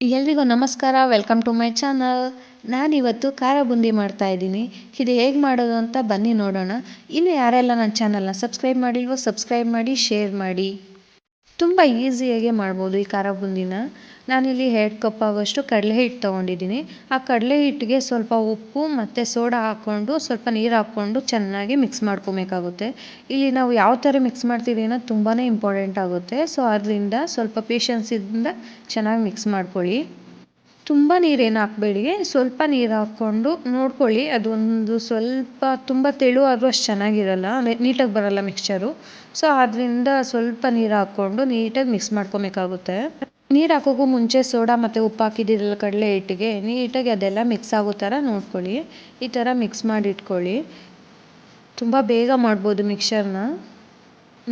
ಎಲ್ರಿಗೂ ನಮಸ್ಕಾರ welcome to my channel ನಾನಿವತ್ತು ಖಾರ ಬುಂದಿ ಮಾಡ್ತಾ ಇದ್ದೀನಿ. ಇದು ಹೇಗೆ ಮಾಡೋದು ಅಂತ ಬನ್ನಿ ನೋಡೋಣ. ಇನ್ನು ಯಾರೆಲ್ಲ ನನ್ನ ಚಾನಲ್ನ ಸಬ್ಸ್ಕ್ರೈಬ್ ಮಾಡಿಲ್ವೋ ಸಬ್ಸ್ಕ್ರೈಬ್ ಮಾಡಿ ಶೇರ್ ಮಾಡಿ. ತುಂಬ ಈಸಿಯಾಗೆ ಮಾಡ್ಬೋದು ಈ ಖಾರ ಬೂಂದಿನ. ನಾನಿಲ್ಲಿ ಎರಡು ಕಪ್ ಆಗೋಷ್ಟು ಕಡಲೆ ಹಿಟ್ಟು ತೊಗೊಂಡಿದ್ದೀನಿ. ಆ ಕಡಲೆ ಹಿಟ್ಟಿಗೆ ಸ್ವಲ್ಪ ಉಪ್ಪು ಮತ್ತು ಸೋಡಾ ಹಾಕ್ಕೊಂಡು ಸ್ವಲ್ಪ ನೀರು ಹಾಕ್ಕೊಂಡು ಚೆನ್ನಾಗಿ ಮಿಕ್ಸ್ ಮಾಡ್ಕೊಬೇಕಾಗುತ್ತೆ. ಇಲ್ಲಿ ನಾವು ಯಾವ ಥರ ಮಿಕ್ಸ್ ಮಾಡ್ತೀವಿ ಅನ್ನೋದು ತುಂಬಾ ಇಂಪಾರ್ಟೆಂಟ್ ಆಗುತ್ತೆ. ಸೊ ಅದರಿಂದ ಸ್ವಲ್ಪ ಪೇಷನ್ಸಿಂದ ಚೆನ್ನಾಗಿ ಮಿಕ್ಸ್ ಮಾಡ್ಕೊಳ್ಳಿ. ತುಂಬ ನೀರೇನು ಹಾಕ್ಬೇಡಿ. ಸ್ವಲ್ಪ ನೀರು ಹಾಕ್ಕೊಂಡು ನೋಡ್ಕೊಳ್ಳಿ. ಅದೊಂದು ಸ್ವಲ್ಪ ತುಂಬ ತೆಳು ಆದರೂ ಅಷ್ಟು ಚೆನ್ನಾಗಿರಲ್ಲ. ನೀಟಾಗಿ ಬರಲ್ಲ ಮಿಕ್ಸ್ಚರು ಸೊ ಅದರಿಂದ ಸ್ವಲ್ಪ ನೀರು ಹಾಕ್ಕೊಂಡು ನೀಟಾಗಿ ಮಿಕ್ಸ್ ಮಾಡ್ಕೊಬೇಕಾಗುತ್ತೆ. ನೀರು ಹಾಕೋಕ್ಕೂ ಮುಂಚೆ ಸೋಡಾ ಮತ್ತು ಉಪ್ಪು ಹಾಕಿದ್ದೀರಲ್ಲ ಕಡಲೆ ಹಿಟ್ಟಿಗೆ, ನೀಟಾಗಿ ಅದೆಲ್ಲ ಮಿಕ್ಸ್ ಆಗೋ ಥರ ನೋಡ್ಕೊಳ್ಳಿ. ಈ ಥರ ಮಿಕ್ಸ್ ಮಾಡಿ ಇಟ್ಕೊಳ್ಳಿ ತುಂಬ ಬೇಗ ಮಾಡ್ಬೋದು ಮಿಕ್ಸರ್ನ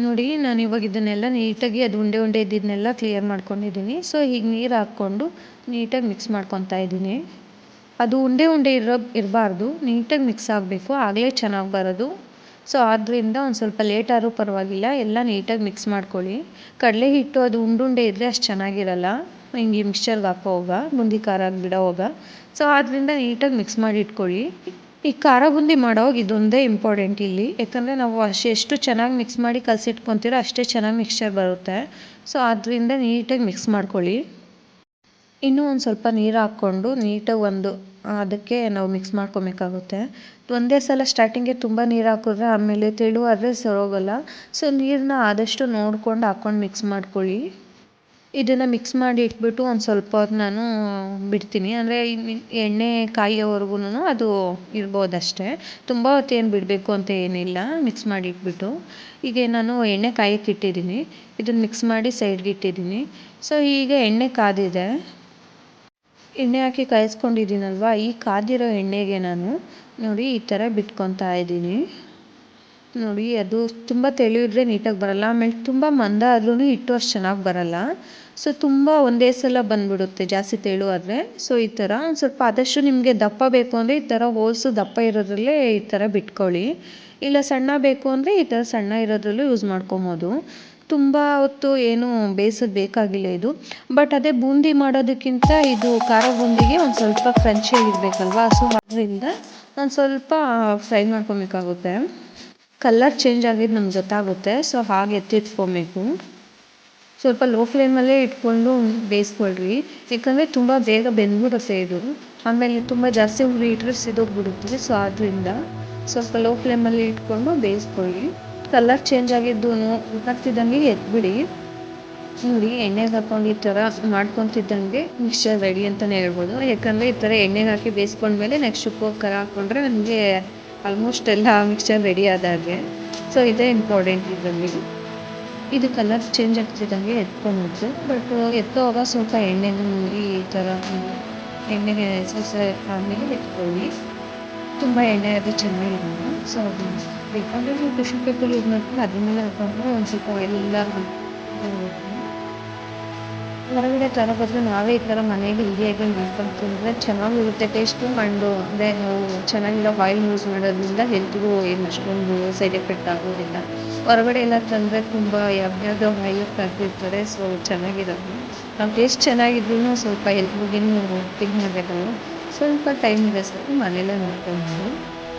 ನೋಡಿ, ನಾನು ಇವಾಗ ಇದನ್ನೆಲ್ಲ ನೀಟಾಗಿ ಅದು ಉಂಡೆ ಉಂಡೆ ಇದ್ದಿದ್ದನ್ನೆಲ್ಲ ಕ್ಲಿಯರ್ ಮಾಡ್ಕೊಂಡಿದ್ದೀನಿ. ಸೊ ಈಗ ನೀರು ಹಾಕ್ಕೊಂಡು ನೀಟಾಗಿ ಮಿಕ್ಸ್ ಮಾಡ್ಕೊತಾ ಇದ್ದೀನಿ. ಅದು ಉಂಡೆ ಉಂಡೆ ಇರೋ, ಇರಬಾರ್ದು. ನೀಟಾಗಿ ಮಿಕ್ಸ್ ಆಗಬೇಕು. ಆಗಲೇ ಚೆನ್ನಾಗಿ ಬರೋದು. ಸೊ ಆದ್ದರಿಂದ ಒಂದು ಸ್ವಲ್ಪ ಲೇಟ್ ಆದರೂ ಪರವಾಗಿಲ್ಲ. ಎಲ್ಲ ನೀಟಾಗಿ ಮಿಕ್ಸ್ ಮಾಡ್ಕೊಳ್ಳಿ. ಕಡಲೆ ಹಿಟ್ಟು ಅದು ಉಂಡುಂಡೆ ಇದ್ದರೆ ಅಷ್ಟು ಚೆನ್ನಾಗಿರಲ್ಲ. ಹಿಂಗೆ ಮಿಕ್ಸ್ಚರ್ಗೆ ಹಾಕೋವಾಗ ಬುಂದಿ ಖಾರ ಬಿಡೋವಾಗ ಸೊ ಆದ್ದರಿಂದ ನೀಟಾಗಿ ಮಿಕ್ಸ್ ಮಾಡಿ ಇಟ್ಕೊಳ್ಳಿ. ಈ ಖಾರ ಬೂಂದಿ ಮಾಡೋವಾಗ ಇದೊಂದೇ ಇಂಪಾರ್ಟೆಂಟ್ ಇಲ್ಲಿ. ಯಾಕಂದರೆ ನಾವು ಅಷ್ಟು ಎಷ್ಟು ಚೆನ್ನಾಗಿ ಮಿಕ್ಸ್ ಮಾಡಿ ಕಲಸಿಟ್ಕೊತೀರೋ ಅಷ್ಟೇ ಚೆನ್ನಾಗಿ ಮಿಕ್ಸ್ಚರ್ ಬರುತ್ತೆ. ಸೊ ಅದರಿಂದ ನೀಟಾಗಿ ಮಿಕ್ಸ್ ಮಾಡ್ಕೊಳ್ಳಿ. ಇನ್ನೂ ಒಂದು ಸ್ವಲ್ಪ ನೀರು ಹಾಕ್ಕೊಂಡು ನೀಟಾಗಿ ಒಂದು ಅದಕ್ಕೆ ನಾವು ಮಿಕ್ಸ್ ಮಾಡ್ಕೊಬೇಕಾಗುತ್ತೆ. ಒಂದೇ ಸಲ ಸ್ಟಾರ್ಟಿಂಗೆ ತುಂಬ ನೀರು ಹಾಕಿದ್ರೆ ಆಮೇಲೆ ತೆಳು ಆದರೆ ಸರೋಗಲ್ಲ. ಸೊ ನೀರನ್ನ ಆದಷ್ಟು ನೋಡ್ಕೊಂಡು ಹಾಕ್ಕೊಂಡು ಮಿಕ್ಸ್ ಮಾಡ್ಕೊಳ್ಳಿ. ಇದನ್ನು ಮಿಕ್ಸ್ ಮಾಡಿ ಇಟ್ಬಿಟ್ಟು ಒಂದು ಸ್ವಲ್ಪ ಹೊತ್ತು ನಾನು ಬಿಡ್ತೀನಿ. ಅಂದರೆ ಎಣ್ಣೆ ಕಾಯೋವರೆಗೂ ಅದು ಇರ್ಬೋದಷ್ಟೇ. ತುಂಬ ಹೊತ್ತೇನು ಬಿಡಬೇಕು ಅಂತ ಏನಿಲ್ಲ. ಮಿಕ್ಸ್ ಮಾಡಿ ಇಟ್ಬಿಟ್ಟು. ಈಗ ನಾನು ಎಣ್ಣೆ ಕಾಯಕ್ಕೆ ಇಟ್ಟಿದ್ದೀನಿ. ಇದನ್ನು ಮಿಕ್ಸ್ ಮಾಡಿ ಸೈಡ್ಗೆ ಇಟ್ಟಿದ್ದೀನಿ. ಸೊ ಈಗ ಎಣ್ಣೆ ಕಾದಿದೆ. ಎಣ್ಣೆ ಹಾಕಿ ಕಾಯಿಸ್ಕೊಂಡಿದ್ದೀನಲ್ವ? ಈ ಕಾದಿರೋ ಎಣ್ಣೆಗೆ ನಾನು ನೋಡಿ ಈ ಥರ ಬಿಟ್ಕೊತಾ ಇದ್ದೀನಿ. ನೋಡಿ, ಅದು ತುಂಬ ತೆಳು ಇದ್ದರೆ ನೀಟಾಗಿ ಬರಲ್ಲ. ಆಮೇಲೆ ತುಂಬ ಮಂದ ಆದ್ರೂ ಹಿಟ್ಟು ಅಷ್ಟು ಚೆನ್ನಾಗಿ ಬರಲ್ಲ. ಸೊ ತುಂಬ ಒಂದೇ ಸಲ ಬಂದುಬಿಡುತ್ತೆ ಜಾಸ್ತಿ ತೆಳು ಆದರೆ. ಸೊ ಈ ಥರ ಒಂದು ಸ್ವಲ್ಪ ಆದಷ್ಟು ನಿಮಗೆ ದಪ್ಪ ಬೇಕು ಅಂದರೆ ಈ ಥರ ಹೋಲ್ಸು ದಪ್ಪ ಇರೋದ್ರಲ್ಲೇ ಈ ಥರ ಬಿಟ್ಕೊಳ್ಳಿ. ಇಲ್ಲ ಸಣ್ಣ ಬೇಕು ಅಂದರೆ ಈ ಥರ ಸಣ್ಣ ಇರೋದ್ರಲ್ಲೂ ಯೂಸ್ ಮಾಡ್ಕೊಬೋದು. ತುಂಬ ಹೊತ್ತು ಏನು ಬೇಯಿಸೋದು ಬೇಕಾಗಿಲ್ಲ ಇದು. ಬಟ್ ಅದೇ ಬೂಂದಿ ಮಾಡೋದಕ್ಕಿಂತ ಇದು ಖಾರ ಬೂಂದಿಗೆ ಒಂದು ಸ್ವಲ್ಪ ಕ್ರಂಚಿಯಾಗಿರಬೇಕಲ್ವಾ ಸೊ ಅದರಿಂದ ಒಂದು ಸ್ವಲ್ಪ ಫ್ರೈ ಮಾಡ್ಕೊಬೇಕಾಗುತ್ತೆ. ಕಲ್ಲರ್ ಚೇಂಜ್ ಆಗಿದ್ದು ನಮ್ಗೆ ಗೊತ್ತಾಗುತ್ತೆ. ಸೊ, ಹಾಗೆ ಎತ್ತಿಟ್ಕೊಬೇಕು. ಸ್ವಲ್ಪ ಲೋ ಫ್ಲೇಮಲ್ಲೇ ಇಟ್ಕೊಂಡು ಬೇಯಿಸ್ಕೊಳ್ರಿ. ಯಾಕಂದರೆ ತುಂಬ ಬೇಗ ಬೆಂದ್ಬಿಡುತ್ತೆ ಇದು. ಆಮೇಲೆ ತುಂಬ ಜಾಸ್ತಿ ಉರಿ ಇಟ್ಟರೆ ಸಿದೋಗ್ಬಿಡುತ್ತೆ. ಸೊ ಆದ್ದರಿಂದ ಸ್ವಲ್ಪ ಲೋ ಫ್ಲೇಮಲ್ಲಿ ಇಟ್ಕೊಂಡು ಬೇಯಿಸ್ಕೊಳ್ಳಿ ಕಲರ್ ಚೇಂಜ್ ಆಗಿದ್ದು ಗೊತ್ತಾಗ್ತಿದ್ದಂಗೆ ಎತ್ಬಿಡಿ. ನೋಡಿ, ಎಣ್ಣೆಗೆ ಹಾಕೊಂಡು ಈ ಥರ ಮಾಡ್ಕೊತಿದ್ದಂಗೆ ಮಿಕ್ಸ್ಚರ್ ರೆಡಿ ಅಂತಲೇ ಹೇಳ್ಬೋದು. ಯಾಕಂದರೆ ಈ ಥರ ಎಣ್ಣೆಗೆ ಹಾಕಿ ಬೇಯಿಸ್ಕೊಂಡ್ಮೇಲೆ ನೆಕ್ಸ್ಟ್ ಖಾರ ಹಾಕ್ಕೊಂಡ್ರೆ ನನಗೆ ಆಲ್ಮೋಸ್ಟ್ ಎಲ್ಲ ಮಿಕ್ಸ್ಚರ್ ರೆಡಿ ಆದಾಗೆ. ಸೊ ಇದೇ ಇಂಪಾರ್ಟೆಂಟ್ ಇದರಲ್ಲಿ. ಇದು ಕಲರ್ ಚೇಂಜ್ ಆಗ್ತಿದ್ದಂಗೆ ಎತ್ಕೊಂಡ್ಬಿಡ್ತು ಬಟ್ ಎತ್ತೋವಾಗ ಸ್ವಲ್ಪ ಎಣ್ಣೆನ ಈ ಥರ ಎಣ್ಣೆಗೆ ಆದಮೇಲೆ ಎತ್ಕೊಳ್ಳಿ. ತುಂಬ ಎಣ್ಣೆ ಅದು ಚೆನ್ನಾಗಿರಲ್ಲ ಸೊ ಬೇಕಾದ್ರೆ ನೀವು ಟಿಶ್ಯೂ ಪೇಪರ್ ಯೂಸ್ ಮಾಡ್ಕೊಂಡು ಅದನ್ನೆಲ್ಲ ಹಾಕೊಂಡ್ರೆ ಒಂದು ಸ್ವಲ್ಪ ಎಲ್ಲ ಹೊರಗಡೆ ತರೋ ಬದಲು ನಾವೇ ಈ ಥರ ಮನೇಲಿ ಈಸಿಯಾಗಿ ಮಾಡ್ಕೊಂಡು ತಿಂದರೆ ಚೆನ್ನಾಗಿರುತ್ತೆ ಟೇಸ್ಟು ಆ್ಯಂಡು ಅದೇ ಚೆನ್ನಾಗಿರೋ ಆಯಿಲ್ ಯೂಸ್ ಮಾಡೋದ್ರಿಂದ ಹೆಲ್ತ್ಗೂ ಏನು ಅಷ್ಟೊಂದು ಸೈಡ್ ಎಫೆಕ್ಟ್ ಆಗೋದಿಲ್ಲ. ಹೊರಗಡೆ ಎಲ್ಲ ತಂದರೆ ತುಂಬ ಯಾವ್ಯಾವುದೋ ಆಯಿಲ್ ಕರೆದಿರ್ತಾರೆ ಸೊ ಚೆನ್ನಾಗಿರೋದು ನಾವು ಟೇಸ್ಟ್ ಚೆನ್ನಾಗಿದ್ರೂ ಸ್ವಲ್ಪ ಹೆಲ್ತ್ಗೂ ಮಾಡಬೇಕಲ್ಲ ಸ್ವಲ್ಪ ಟೈಮ್ ಇದೆ ಸರ್ ಮನೇಲೇ ಮಾಡ್ಕೊಂಡು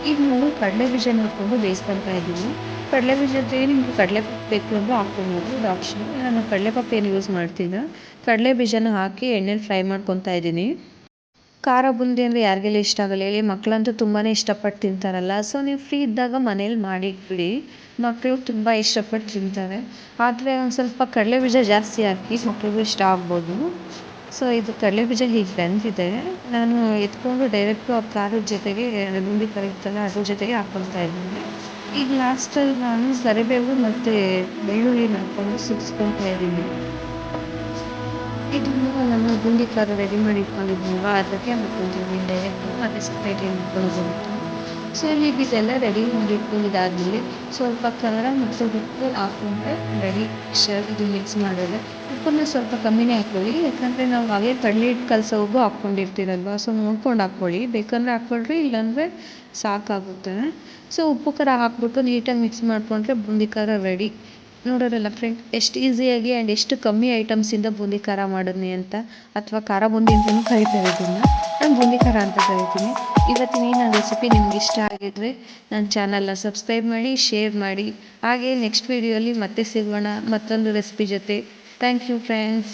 ಈಗ ನಾವು ಕಡಲೆ ಬೀಜನ ಹಾಕ್ಕೊಂಡು ಬೇಯಿಸ್ಕೊಳ್ತಾ ಇದ್ದೀನಿ ಕಡಲೆ ಬೀಜ ಜೊತೆಗೆ ನಿಮಗೆ ಕಡಲೆ ಬೇಕು ಅಂದರೆ ಹಾಕ್ಕೊಬೋದು. ಇದು ಆಪ್ಷನ್ ನಾನು ಕಡಲೆಪಪ್ಪು ಏನು ಯೂಸ್ ಮಾಡ್ತಿದ್ದೆ ಕಡಲೆ ಬೀಜನ ಹಾಕಿ ಎಣ್ಣೆಲಿ ಫ್ರೈ ಮಾಡ್ಕೊತಾ ಇದ್ದೀನಿ. ಖಾರ ಬುಂದಿ ಅಂದರೆ ಯಾರಿಗೆಲ್ಲ ಇಷ್ಟ ಆಗಲ್ಲ ಹೇಳಿ ಮಕ್ಕಳಂತೂ ತುಂಬಾ ಇಷ್ಟಪಟ್ಟು ತಿಂತಾರಲ್ಲ. ಸೊ ನೀವು ಫ್ರೀ ಇದ್ದಾಗ ಮನೇಲಿ ಮಾಡಿಟ್ಬಿಡಿ. ಮಕ್ಕಳು ತುಂಬ ಇಷ್ಟಪಟ್ಟು ತಿಂತಾರೆ. ಆದರೆ ಒಂದು ಸ್ವಲ್ಪ ಕಡಲೆ ಬೀಜ ಜಾಸ್ತಿ ಹಾಕಿ ಮಕ್ಕಳಿಗೂ ಇಷ್ಟ ಆಗ್ಬೋದು. ಸೊ ಇದು ಕಡಲೆ ಬೀಜ ಹೀಗೆ ಬೆಂದಿದೆ. ನಾನು ಎತ್ಕೊಂಡು ಡೈರೆಕ್ಟು ಆ ಖಾರದ ಜೊತೆಗೆ ಬುಂದಿ ಕರಿತಲ್ಲ ಅದ್ರ ಜೊತೆಗೆ ಹಾಕ್ಕೊಳ್ತಾ ಇದ್ದೀನಿ. ಈಗ ಲಾಸ್ಟಲ್ಲಿ ನಾನು ಕರಿಬೇವು ಮತ್ತು ಬೆಳ್ಳುಳ್ಳಿನ ಹಾಕ್ಕೊಂಡು ಸುಟ್ಸ್ಕೊಳ್ತಾ ಇದ್ದೀನಿ. ಇದನ್ನು ನಮ್ಮ ಗುಂಡಿ ಖಾರ ರೆಡಿ ಮಾಡಿ ಇಟ್ಕೊಂಡಿದ್ದೀನಲ್ವ ಅದಕ್ಕೆ ಹಾಕ್ಕೊತೀನಿ ಡೈರೆಕ್ಟು ಮತ್ತು ಸಪ್ರೇಟಾಗಿ ಇಟ್ಕೊಂಡು ಸೊ ಈಗ ಇದೆಲ್ಲ ರೆಡಿ ಮಾಡಿಟ್ಟು ಇದಾದಮೇಲೆ ಸ್ವಲ್ಪ ಖಾರ ಮತ್ತು ಉಪ್ಪು ಹಾಕ್ಕೊಂಡ್ರೆ ರೆಡಿ ಮಿಕ್ಸ್ಚರ್ ಇದು ಮಿಕ್ಸ್ ಮಾಡಿದ್ರೆ ಉಪ್ಪನ್ನು ಸ್ವಲ್ಪ ಕಮ್ಮಿನೇ ಹಾಕ್ಕೊಳ್ಳಿ ಯಾಕಂದರೆ ನಾವು ಹಾಗೆ ಕಡಲೆ ಹಿಟ್ಟು ಹೋಗು ಹಾಕ್ಕೊಂಡಿರ್ತೀರಲ್ವ? ಸೊ ನೋಡ್ಕೊಂಡು ಹಾಕ್ಕೊಳ್ಳಿ. ಬೇಕಂದರೆ ಹಾಕ್ಕೊಳ್ರಿ, ಇಲ್ಲಾಂದರೆ ಸಾಕಾಗುತ್ತೆ. ಸೊ ಉಪ್ಪು ಖಾರ ಹಾಕ್ಬಿಟ್ಟು ನೀಟಾಗಿ ಮಿಕ್ಸ್ ಮಾಡಿಕೊಂಡ್ರೆ ಬೂಂದಿ ಖಾರ ರೆಡಿ ನೋಡೋರಲ್ಲ ಫ್ರೆಂಡ್ ಎಷ್ಟು ಈಸಿಯಾಗಿ ಆ್ಯಂಡ್ ಎಷ್ಟು ಕಮ್ಮಿ ಐಟಮ್ಸಿಂದ ಬೂಂದಿ ಖಾರ ಮಾಡಿದ್ನಿ ಅಂತ? ಅಥವಾ ಖಾರ ಬೂಂದಿ ಅಂತಲೂ ಕರಿತಾರೆ ಇದನ್ನು ನಾನು ಬೂಂದಿ ಖಾರ ಅಂತ ಕರಿತೀನಿ. ಇವತ್ತಿನ ಈ ನನ್ನ ರೆಸಿಪಿ ನಿಮ್ಗೆ ಇಷ್ಟ ಆಗಿದ್ರೆ ನನ್ನ ಚಾನಲ್ನ ಸಬ್ಸ್ಕ್ರೈಬ್ ಮಾಡಿ ಶೇರ್ ಮಾಡಿ. ಹಾಗೆ ನೆಕ್ಸ್ಟ್ ವೀಡಿಯೋಲಿ ಮತ್ತೆ ಸಿಗೋಣ. ಮತ್ತೊಂದು ರೆಸಿಪಿ ಜೊತೆ. Thank you friends